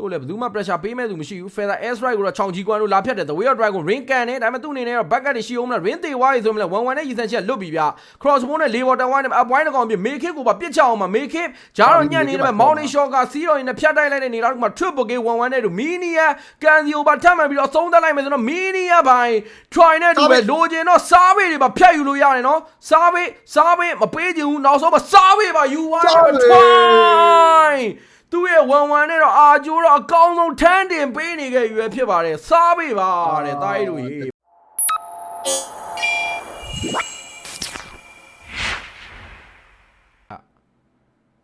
သူ့လည်းဘယ်သူမှ pressure ပေးမဲ့သူမရှိဘူး feather air strike ကိုတော့ချောင်ကြီးကွမ်းလို့လာဖြတ်တယ် the way of drive ကို ring ကန်တယ်ဒါပေမဲ့သူ့အနေနဲ့တော့ back ကနေရှိအောင်မလား ring သေးသွားပြီဆိုမှလည်း1 1နဲ့ရည်စံချက်လွတ်ပြီဗျ cross ball နဲ့ level 1 1နဲ့ up point ကောင်ပြ make it ကိုပါပြစ်ချအောင်မှာ make it ဂျားတော့ညံ့နေတယ် mountain shot ကစီးတော့ရင်နဲ့ဖြတ်တိုက်လိုက်တဲ့နေတော့ဒီမှာ triple k 1 1နဲ့တို့ mania ကန်စီကိုပါထပ်မှန်ပြီးတော့သုံးသက်လိုက်မယ်ဆိုတော့ mania ဘိုင် try နဲ့တူပဲလိုချင်တော့စားပေတွေပါဖြတ်ယူလို့ရတယ်နော်စားပေစားပေမပေးချင်ဘူးနောက်ဆုံးပါစားပေပါယူသွားတယ် try သူ့ရဲ့1 1နဲ့တော့အာဂျိုးတော့အကောင်းဆုံးထန်းတင်ပေးနေခဲ့ရွယ်ဖြစ်ပါတယ်စားပေပါတဲ့တားရီတို့ရေ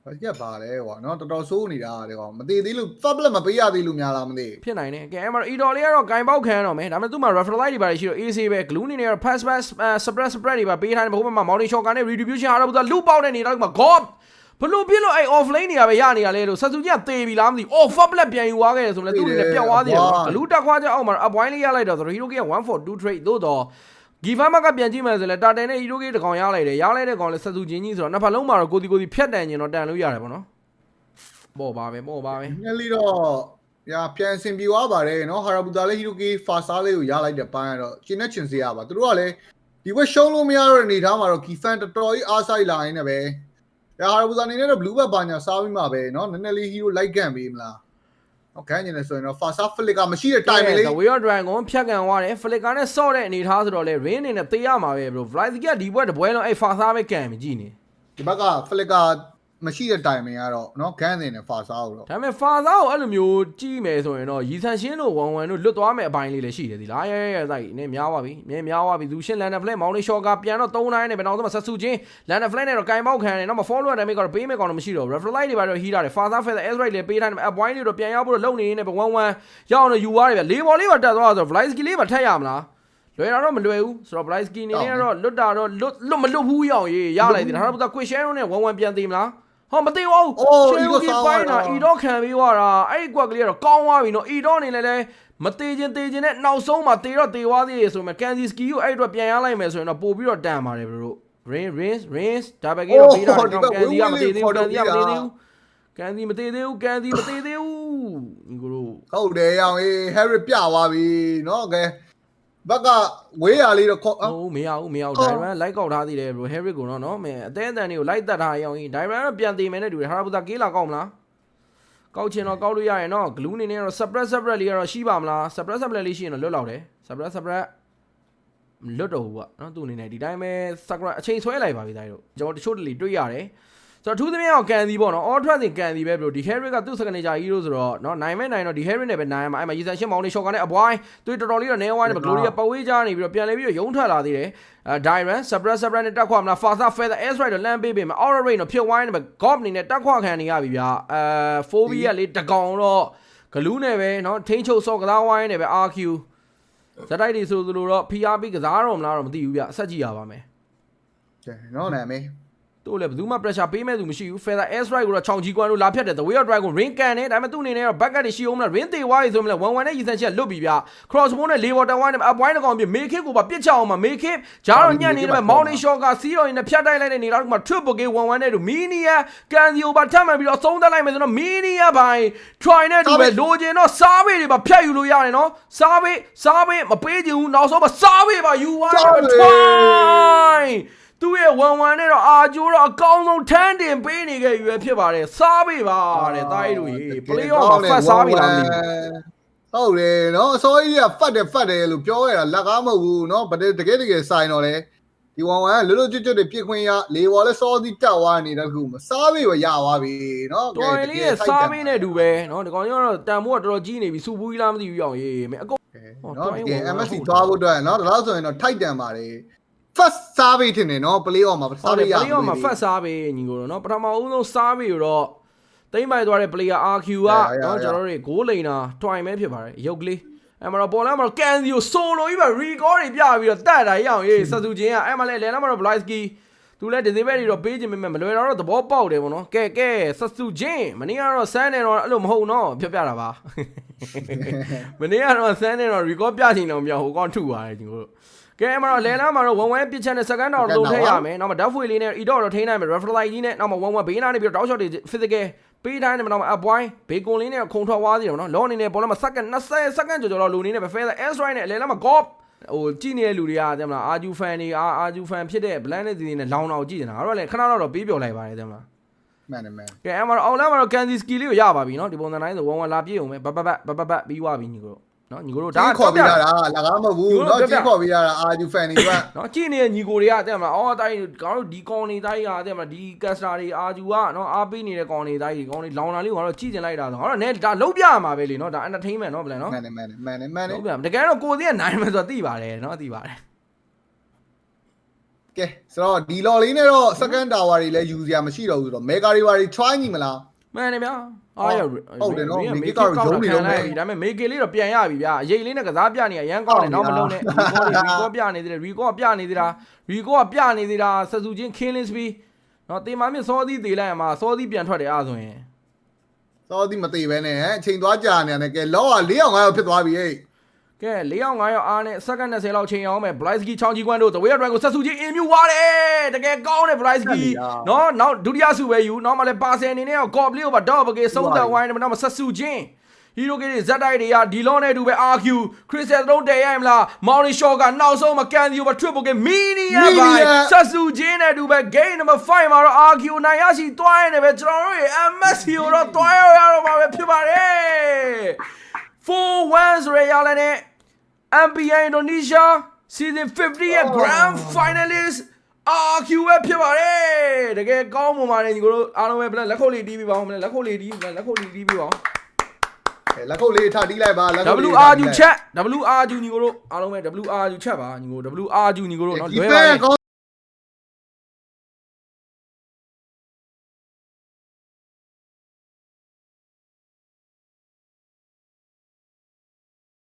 ဘာကြက်ပါလဲကွာနော်တော်တော်ဆိုးနေတာတဲ့ကောင်မသေးသေးလို့ fablet မပေးရသေးလို့များလားမသိဖြစ်နိုင်တယ်ကဲအဲ့မှာအီတော်လေးကတော့ဂိုင်ပေါက်ခံရတော့မယ်ဒါပေမဲ့သူ့မှာ referral light တွေပါတယ်ရှိတော့ AC ပဲ glue နေနေတော့ pass pass suppress spread တွေပါပေးထားတယ်ဘိုးဘက်မှာ mountain shot ကနေ retribution ဟာတော့သူကလူပေါက်နေနေတော့ဒီမှာ god ဘလို့ပြစ်လို့အဲ့ offlane နေရပဲရနေရလဲလို့ဆက်စုကြီးကတေပြီလားမသိဘူး off fablet ပြန်ယူသွားခဲ့တယ်ဆိုရင်လည်းသူ့အနေနဲ့ပြတ်သွားသေးတယ်ဘလူတက်ခွားချက်အောက်မှာ up wine လေးရလိုက်တော့ဆိုတော့ hero key က142 trade သို့တော့ဂီဖာမကပြန်ကြည့်မယ်ဆိုလဲတာတန်နဲ့ hero key တကောင်ရလိုက်တယ်ရလိုက်တဲ့ကောင်လဲဆက်စုချင်းကြီးဆိုတော့နှစ်ဖက်လုံးမှာတော့ကိုတီကိုတီဖြတ်တန်ကျင်တော့တန်လို့ရတယ်ပေါ့နော်ပေါ့ပါပဲပေါ့ပါပဲနည်းနည်းလေးတော့ညာပြန်စင်ပြေသွားပါတယ်နော်ဟာရာဘူတာလေးဟီရိုကီဖာဆာလေးကိုရလိုက်တဲ့ပိုင်းကတော့ကျင်းနဲ့ချင်စေရပါသူတို့ကလည်းဒီဘက်ရှုံးလို့မရတော့တဲ့အနေထားမှာတော့ကီဖန်တော်တော်ကြီးအားဆိုင်လာနေတယ်ပဲ ဟာရာဘူတာအနေနဲ့တော့ဘလူးဘက်ဘာညာစားပြီးမှပဲနော်နည်းနည်းလေးဟီရိုလိုက်ကန်ပေးမလားဟုတ်ခိုင်းနေတယ်ဆိုရင်တော့ဖာဆာဖလစ်ကမရှိတဲ့တိုင်လေး The Way of Dragon ဖြတ်ကန်သွားတယ် Flicker နဲ့ဆော့တဲ့အနေထားဆိုတော့လေ Rain အနေနဲ့တေးရမှာပဲ bro Vlyziki ကဒီဘက်တပွဲလုံးအဲ့ Fasa ပဲကန်ပြီကြည့်နေဒီဘက်ကဖလစ်က မရှိတဲ့တိုင်မင်ကတော့နော်ခန်းနေတယ်ဖာဆာကိုတော့ဒါပေမဲ့ Fasa ကိုအဲ့လိုမျိုးကြည့်မယ်ဆိုရင်တော့ရီဆန်ရှင်းတို့ဝန်ဝန်တို့လွတ်သွားမယ်အပိုင်းလေးလည်းရှိတယ်ဒီလားရဲရဲစိုက်နည်းများပါပြီနည်းများပါပြီသူရှင်း Landa Flag Mountain Shot ကပြန်တော့3နိုင်နဲ့ပဲနောက်ဆုံးမှာဆက်စုချင်း Landa Flag နဲ့တော့ကင်ပေါက်ခံတယ်နောက်မှာ follow damage ကတော့ပေးမဲ့ကောင်တော့မရှိတော့ Refer Light တွေပါတော့ heat တယ် Fasa Feather S right လည်းပေးထားတယ် up point တွေတော့ပြန်ရောက်ဖို့တော့လုံနေနေပဲ11ရောက်အောင်ယူသွားတယ်ဗျလေးဘော်လေးပါတက်သွားဆိုတော့ Vlyziki လေးပါထက်ရမလားလွယ်တာတော့မလွယ်ဘူးဆိုတော့ Bryce Key နေနဲ့ကတော့လွတ်တာတော့လွတ်လွတ်မလွတ်ဘူးရအောင်ရေးရလိုက်တယ်ဒါတော့ quick share နဲ့1 1ပြန်သေးမလား ဟာမသိပါဘူးချေဦးကြီးပိုင်းတာအီတော့ခံပြီးွားတာအဲ့ဒီကွက်ကလေးကတော့ကောင်းသွားပြီနော်အီတော့နေလဲလဲမသေးခြင်းသေးခြင်းနဲ့နောက်ဆုံးမှာသေတော့သေသွားသေးရေဆိုမှကန်စီစကီကိုအဲ့အတွက်ပြန်ရလိုက်မယ်ဆိုရင်တော့ပို့ပြီးတော့တန်ပါတယ်ဘရို rin rin rin ဒါပဲကြီးတော့ပြီးတော့ကန်စီကမသေးသေးဘူးကန်စီကမသေးသေးဘူးကန်စီမသေးသေးဘူးကန်စီမသေးသေးဘူးညီကိုတို့ဟုတ်တယ်အောင်ဟေး Harry ပြသွားပြီနော်ကဲ ဘက်ကဝေးရလေးတော့ခေါ်ဟုတ်မရဘူးမရဘူးဒိုင်ရန်လိုက်ကောက်ထားသေးတယ်ဘရိုဟဲရစ်ကိုတော့နော်မင်းအသေးအတန်တွေကိုလိုက်တက်ထားရအောင်ကြီးဒိုင်ရန်တော့ပြန်သေးမယ်နဲ့တူတယ်ဟာရာဘူတာကေးလာကောက်မလားကောက်ချင်တော့ကောက်လို့ရရင်တော့ဂလူးနေနဲ့တော့ separate separate လေးကတော့ရှိပါမလား separate separate လေးရှိရင်တော့လွတ်လောက်တယ် separate separate မလွတ်တော့ဘူးကွာနော်သူ့အနေနဲ့ဒီတိုင်းပဲ sakura အချိန်ဆွဲလိုက်ပါပြီတိုင်းတို့ကျွန်တော်တချို့တလေတွေ့ရတယ် ဆိုတော့ထူးသဖြင့်တော့ကန်စီပေါ့နော် all track စဉ်ကန်စီပဲဘလို့ဒီ Harry ကသူ့ signature hero ဆိုတော့နော်နိုင်မဲ့နိုင်တော့ဒီ Harry နဲ့ပဲနိုင်ရမှာအဲ့မှာရေဆန်ရှင်းမောင်းနေ shotgun နဲ့အပွိုင်းသူတော်တော်လေးတော့ neo wide နဲ့ glory ပဝေးကြနေပြီးတော့ပြန်လဲပြီးတော့ရုံးထွက်လာသေးတယ်အဲ Dyran Suppress Suppress နဲ့တက်ခွာမလား Faster Feather Air Strike တော့လမ်းပေးပေးမယ် Aura Rain တော့ဖြုတ်ဝိုင်းနဲ့ Gob အနေနဲ့တက်ခွာခံနေရပြီဗျာအဲ Phobia လေးတကောင်တော့ဂလူးနဲ့ပဲနော်ထိန်းချုပ်ဆော့ကစားဝိုင်းနဲ့ပဲ RQ ဇတိုက်တွေဆိုသလိုတော့ PRP ကစားတော့မလားတော့မသိဘူးဗျဆက်ကြည့်ရပါမယ်ကဲနော်နာမည် တို့လည်းဘယ်သူမှ pressure ပေးမဲ့သူမရှိဘူး feather air strike ကိုတော့ချောင်ကြီးကွမ်းလို့လာဖြတ်တယ် the way of drive ကို ring ကန်တယ်ဒါပေမဲ့သူ့အနေနဲ့တော့ back ကနေရှိအောင်မလား ring သေးသွားပြီဆိုမှလည်း1 1နဲ့ရည်စံချက်လွတ်ပြီဗျ cross ball နဲ့ level 1 1နဲ့ up point တကောင်ပြ make it ကိုပါပြစ်ချအောင်မှာ make it ဂျားတော့ညံ့နေတယ် mountain shot ကစီးတော့ရင်နဲ့ဖြတ်တိုက်လိုက်တဲ့နေတော့ဒီမှာ triple k 1 1နဲ့တို့ mania ကန်စီကိုပါထပ်မှန်ပြီးတော့သုံးသက်လိုက်မယ်ဆိုတော့ mania ဘိုင် try နဲ့တူပဲလိုချင်တော့စားပေတွေပါဖြတ်ယူလို့ရတယ်နော်စားပေစားပေမပေးချင်ဘူးနောက်ဆုံးမှာစားပေပါယူသွားတယ် try သူ့ရဲ့ဝန်ဝန်နဲ့တော့အာဂျိုးတော့အကောင်းဆုံးထန်းတင်ပေးနေခဲ့ရွယ်ဖြစ်ပါတယ်စားပေးပါတဲ့တားရီတို့ရေ play off မှာဖတ်စားပေးလားမသိဘူးဟုတ်တယ်နော်အစိုးရကဖတ်တယ်ဖတ်တယ်လို့ပြောရတာလက်ကားမဟုတ်ဘူးနော်တကယ်တကယ်ဆိုင်တော့လေဒီဝန်ဝန်လွတ်လွတ်ကျွတ်ကျွတ်တွေပြစ်ခွင့်ရလေဝါလဲစောစီတက်သွားနေတာကူမစားပေးရပါပြီနော်တော်ရင်လေးစားပေးနေတူပဲနော်ဒီကောင်ကြီးကတော့တန်မိုးကတော်တော်ကြီးနေပြီစူပူးကြီးလားမသိဘူးအောင်ရေးမယ်အကုန်နော်ဒီ MSC သွားဖို့အတွက်နော်ဒါလို့ဆိုရင်တော့ထိုက်တန်ပါတယ် first survey ထင်တယ်เนาะ play off မှာ ဟုတ် survey တယ် ရ play off မှာဖတ်စားပေးညီကိုတော့เนาะပထမအဦးဆုံးစားပေးတော့တိမ့်ပိုက်သွားတဲ့ player RQ ကเนาะကျွန်တော်တို့ဂိုးလိန်တာ try မဲဖြစ်ပါတယ်ရုပ်ကလေးအဲ့မှာတော့ပေါ်လာမှာတော့ကန်စီကိုဆိုလိုကြီးပဲ record တွေပြပြီးတော့တတ်တာရအောင်ရေးဆက်စုချင်းကအဲ့မှာလဲလဲလာမှာတော့ Blyski သူလဲ disable တွေတော့ပေးခြင်းမဲ့မလွယ်တော့သဘောပေါက်တယ်ဗောနော်ကဲကဲဆက်စုချင်းမနေ့ကတော့ဆန်းနေတော့အဲ့လိုမဟုတ်နော်ပြပြတာပါမနေ့ကတော့ဆန်းနေတော့ record ပြချင်တော့မပြောဟိုကောင်ထုသွားတယ်ညီကို ကဲအဲ့မှာတော့လဲလာမှာတော့1 1 pitch နဲ့ second တော့လုံးထည့်ရမယ်နောက်မှာ duff way လေးနဲ့ e dot တော့ထိန်းနိုင်မယ် refer light ကြီးနဲ့နောက်မှာ1 1ဘေးနားနေပြီးတော့ down shot တွေ physical ပေးတိုင်းနဲ့မတော့အပွိုင်းဘေကွန်လေးနဲ့ခုံထွက်သွားသေးတယ်နော်လောအနေနဲ့ဘောလုံးမှာစက္ကန့်20စက္ကန့်ကျော်ကျော်တော့လိုနေနေပဲ Feather S right နဲ့အလဲလားမှာ Gop ဟိုကြည့်နေတဲ့လူတွေကတဲ့မလားအာဂျူဖန်တွေအာအာဂျူဖန်ဖြစ်တဲ့ Bland နဲ့ဒီနဲ့လောင်တော့ကြည့်နေတာအဲ့တော့လေခဏတော့ပေးပြော်လိုက်ပါတယ်တဲ့မလားမှန်တယ်မှန်ကဲအဲ့မှာတော့အောင်လမ်းမှာတော့ Kanzi skill လေးကိုရပါပြီနော်ဒီပုံစံတိုင်းဆိုဝမ်ဝမ်လာပြည့်အောင်ပဲဘတ်ဘတ်ဘတ်ဘတ်ဘတ်ဘတ်ပြီးသွားပြီညီကိုတို့ နော်ညီကိုတို့ ဒါ ဒါ ခေါ် ပြ ပေးရတာလကားမဟုတ်ဘူးเนาะကြီးခေါ်ပေးရတာအာဂျူဖန်တွေက နော်ကြည့်နေတဲ့ညီကိုတွေကတဲ့မလားအော်တိုင်းကောင်းတို့ဒီကောင်နေတိုင်းကတဲ့မလားဒီကက်စတာတွေအာဂျူကနော်အားပေးနေတဲ့ကောင်နေတိုင်းဒီကောင်နေလောင်တာလေးကိုကတော့ကြည့်ကျင်လိုက်တာဆိုတော့နဲဒါလုံးပြရမှာပဲလေနော်ဒါ entertainment နော်ဗလန်နော် မှန်တယ်မှန်တယ်မှန်တယ်မှန်တယ် လုံးပြတကယ်တော့ကိုယ်စီကနိုင်မယ်ဆိုတော့သိပါတယ်နော်သိပါတယ် ကဲဆိုတော့ဒီလော်လေးနဲ့တော့ second tower တွေလည်းယူစရာမရှိတော့ဘူးဆိုတော့ mega river တွေ try ညီမလား မှန်တယ်ဗျာအားရဟုတ်တယ်နော်မေမေကကကောကတော့က်ရုံးရုံးနေနေတော့တော့မယ်ပြီဒါပေမဲ့မေကေလေးတော့ပြန်ရပြီဗျာအရေးလေးနဲ့ကစားပြနေရရန်ကောင်းတယ်နောက်မလုံးနဲ့ရီကောရီကောပြနေသေးတယ်ရီကောကပြနေသေးတာရီကောကပြနေသေးတာဆက်စုချင်း killing spree နော်တေမာမြင့်စောသီးသေးလိုက်ရမှာစောသီးပြန်ထွက်တယ်အားဆိုရင်စောသည်မသေးပဲနဲ့ဟဲ့အချိန်သွားကြာနေရတယ်ကဲလောက4အောင်5အောင်ဖြစ်သွားပြီဟဲ့ ကဲ၄ယောက်၅ယောက်အားနဲ့စက္ကန့်20လောက်ချိန်အောင်မယ် Blyski ချောင်းကြီးကွန်းတို့တဝေးအတွဲကိုဆက်စုချင်းအင်မြူသွားတယ်တကယ်ကောင်းတယ် Blyski နော်နောက်ဒုတိယစုပဲယူနောက်မှလည်းပါဆယ်အနေနဲ့ရော Gob လေးကိုပါတော့ပကေဆုံးသက်ဝိုင်းတယ်နောက်မှဆက်စုချင်းဟီရိုကေတွေဇက်တိုက်တွေကဒီလောနဲ့အတူပဲ RQ ခရစ်စတယ်သုံးတယ်ရမလားမောင်ရီရှော့ကနောက်ဆုံးမှာကန်ဒီယိုပါ triple game မီနီယာပါဆက်စုချင်းနဲ့အတူပဲ game number 5မှာတော့ RQ နိုင်ရရှိသွားရင်လည်းပဲကျွန်တော်တို့ရဲ့ MSC ကိုတော့တွားရရတော့မှာပဲဖြစ်ပါတယ် 4-1ဆိုရရလည်းနဲ့ MPI Indonesia season 50ရဲ့ grand finalist RQ ပဲဖြစ်ပါတယ်တကယ်ကောင်းမှုပါတယ်ညီကိုတို့အားလုံးပဲဘလက်လက်ခုပ်လေးတီးပြီးပါအောင်ဘလက်လက်ခုပ်လေးတီးလက်ခုပ်လေးတီးပြီးပါအောင်ကဲလက်ခုပ်လေးထားတီးလိုက်ပါလက်ခုပ်လေး WRU ချက် WRU ညီကိုတို့အားလုံးပဲ WRU ချက်ပါညီကို WRU ညီကိုတို့နော်ဒီလွဲဖပါန်နဲ့ကောင်း